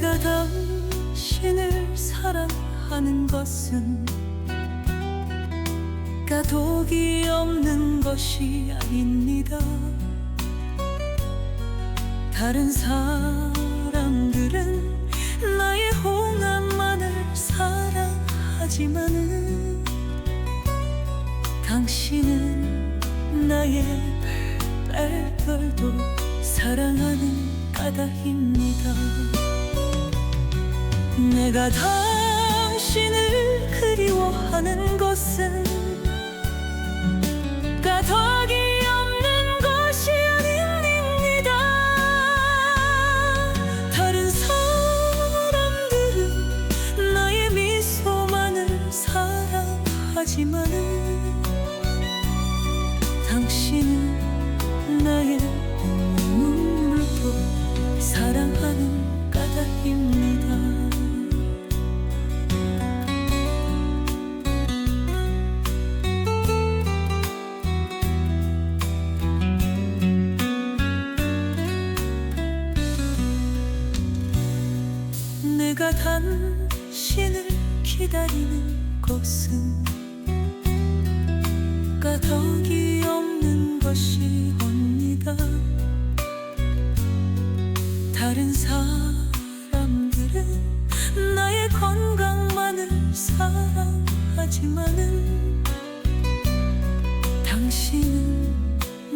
내가 당신을 사랑하는 것은 가독이 없는 것이 아닙니다 다른 사람들은 나의 홍함만을 사랑하지만은 당신은 나의 별별도 사랑하는 까닭입니다. 내가 당신을 그리워하는 것은 가덕이 없는 것이 아닙니다. 다른 사람들은 나의 미소만을 사랑하지만은 당신은 나의 내가 당신을 기다리는 것은 까덕이 없는 것이옵니다. 다른 사람들은 나의 건강만을 사랑하지만은 당신은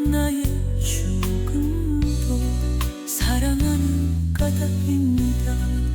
나의 죽음도 사랑하는 까닭입니다.